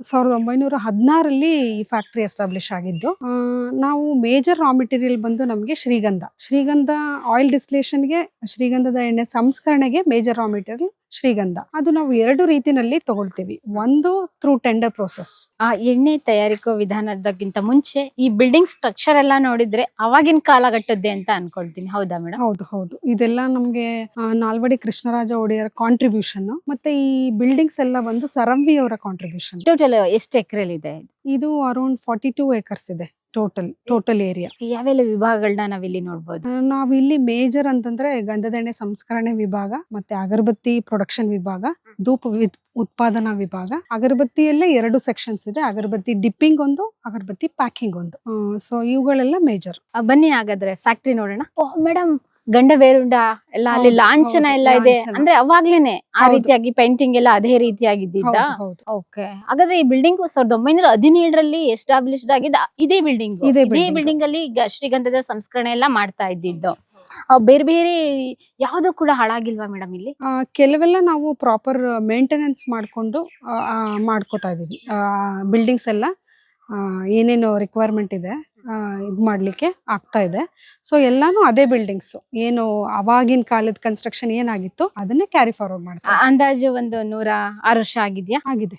ಸಾವಿರದ ಒಂಬೈನೂರ ಹದಿನಾರಲ್ಲಿ ಈ ಫ್ಯಾಕ್ಟ್ರಿ ಎಸ್ಟಾಬ್ಲಿಷ್ ಆಗಿದ್ದು ನಾವು ಮೇಜರ್ ರಾ ಮೆಟೀರಿಯಲ್ ಬಂದು ನಮಗೆ ಶ್ರೀಗಂಧ. ಶ್ರೀಗಂಧ ಆಯಿಲ್ ಡಿಸ್ಲೇಷನ್ಗೆ ಶ್ರೀಗಂಧದ ಎಣ್ಣೆ ಸಂಸ್ಕರಣೆಗೆ ಮೇಜರ್ ರಾ ಮೆಟೀರಿಯಲ್ ಶ್ರೀಗಂಧ. ಅದು ನಾವು ಎರಡು ರೀತಿನಲ್ಲಿ ತಗೊಳ್ತೀವಿ. ಒಂದು ಥ್ರೂ ಟೆಂಡರ್ ಪ್ರೋಸೆಸ್ ಆ ಎಣ್ಣೆ ತಯಾರಿಕೋ ವಿಧಾನದಕ್ಕಿಂತ ಮುಂಚೆ ಈ ಬಿಲ್ಡಿಂಗ್ ಸ್ಟ್ರಕ್ಚರ್ ಎಲ್ಲ ನೋಡಿದ್ರೆ ಅವಾಗಿನ ಕಾಲಘಟ್ಟದ್ದೇ ಅಂತ ಅನ್ಕೊಳ್ತೀನಿ. ಹೌದಾ ಮೇಡಮ್ ಹೌದು ಹೌದು. ಇದೆಲ್ಲ ನಮ್ಗೆ ನಾಲ್ವಡಿ ಕೃಷ್ಣರಾಜ ಒಡೆಯರ್ ಕಾಂಟ್ರಿಬ್ಯೂಷನ್ ಮತ್ತೆ ಈ ಬಿಲ್ಡಿಂಗ್ಸ್ ಎಲ್ಲ ಬಂದು ಸರಂಬಿ ಅವರ ಕಾಂಟ್ರಿಬ್ಯೂಷನ್ ಟೋಟಲ್ ಎಷ್ಟು ಎಕರೆ ಇದೆ ಇದು ಅರೌಂಡ್ ಫಾರ್ಟಿ ಟೂ ಏಕರ್ಸ್ ಇದೆ. ಟೋಟಲ್ ಟೋಟಲ್ ಏರಿಯಾ ಯಾವೆಲ್ಲ ವಿಭಾಗಗಳನ್ನ ನಾವಿಲ್ಲಿ ನೋಡ್ಬೋದು? ನಾವಿಲ್ಲಿ ಇಲ್ಲಿ ಮೇಜರ್ ಅಂತಂದ್ರೆ ಗಂಧದೆಣ್ಣೆ ಸಂಸ್ಕರಣೆ ವಿಭಾಗ ಮತ್ತೆ ಅಗರಬತ್ತಿ ಪ್ರೊಡಕ್ಷನ್ ವಿಭಾಗ ಧೂಪ ವಿ- ಉತ್ಪಾದನಾ ವಿಭಾಗ. ಅಗರಬತ್ತಿಯಲ್ಲೇ ಎರಡು ಸೆಕ್ಷನ್ಸ್ ಇದೆ ಅಗರಬತ್ತಿ ಡಿಪ್ಪಿಂಗ್ ಒಂದು ಅಗರಬತ್ತಿ ಪ್ಯಾಕಿಂಗ್ ಒಂದು. ಸೊ ಇವುಗಳೆಲ್ಲ ಮೇಜರ್ ಬನ್ನಿ ಹಾಗಾದ್ರೆ ಫ್ಯಾಕ್ಟ್ರಿ ನೋಡೋಣ. ಓಹ್ ಮೇಡಮ್ ಗಂಡ ಬೇರುಂಡ? ಎಲ್ಲ ಅಲ್ಲಿ ಲಾಂಛನ ಎಲ್ಲ ಇದೆ. ಅಂದ್ರೆ ಅವಾಗ್ಲೇನೆ ಆ ರೀತಿಯಾಗಿ ಪೇಂಟಿಂಗ್ ಎಲ್ಲ ಅದೇ ರೀತಿಯಾಗಿದ್ದಿದ್ದ? ಹೌದು ಓಕೆ ಹಾಗಾದ್ರೆ ಈ ಬಿಲ್ಡಿಂಗ್ ಸಾವಿರದ ಒಂಬೈನೂರ ಹದಿನೇಳರಲ್ಲಿ ಎಸ್ಟಾಬ್ಲಿಷ್ಡ್ ಆಗಿದ್ದ ಇದೇ ಬಿಲ್ಡಿಂಗ್ ಇದೇ ಬಿಲ್ಡಿಂಗ್ ಅಲ್ಲಿ ಈಗ ಶ್ರೀಗಂಧದ ಸಂಸ್ಕರಣೆ ಎಲ್ಲ ಮಾಡ್ತಾ ಇದ್ದಿದ್ದು. ಬೇರೆ ಬೇರೆ ಯಾವ್ದು ಕೂಡ ಹಾಳಾಗಿಲ್ವಾ ಮೇಡಮ್ ಇಲ್ಲಿ? ಕೆಲವೆಲ್ಲ ನಾವು ಪ್ರಾಪರ್ ಮೇಂಟೆನೆನ್ಸ್ ಮಾಡ್ಕೊಂಡು ಮಾಡ್ಕೋತಾ ಇದೀವಿ ಬಿಲ್ಡಿಂಗ್ಸ್ ಎಲ್ಲ ಏನೇನು ರಿಕ್ವೈರ್ಮೆಂಟ್ ಇದೆ. ಇದು ಮಾಡಲಿಕ್ಕೆ ಆಗ್ತಾ ಇದೆ. ಸೊ ಎಲ್ಲಾನು ಅದೇ ಬಿಲ್ಡಿಂಗ್ಸ್ ಏನು ಅವಾಗಿನ ಕಾಲದ ಕನ್ಸ್ಟ್ರಕ್ಷನ್ ಏನಾಗಿತ್ತು ಅದನ್ನೇ ಕ್ಯಾರಿ ಫಾರ್ವರ್ಡ್ ಮಾಡ್ತಾರೆ. ಅಂದಾಜು ಒಂದು ನೂರ ಆರು ವರ್ಷ ಆಗಿದೆಯಾ? ಆಗಿದೆ.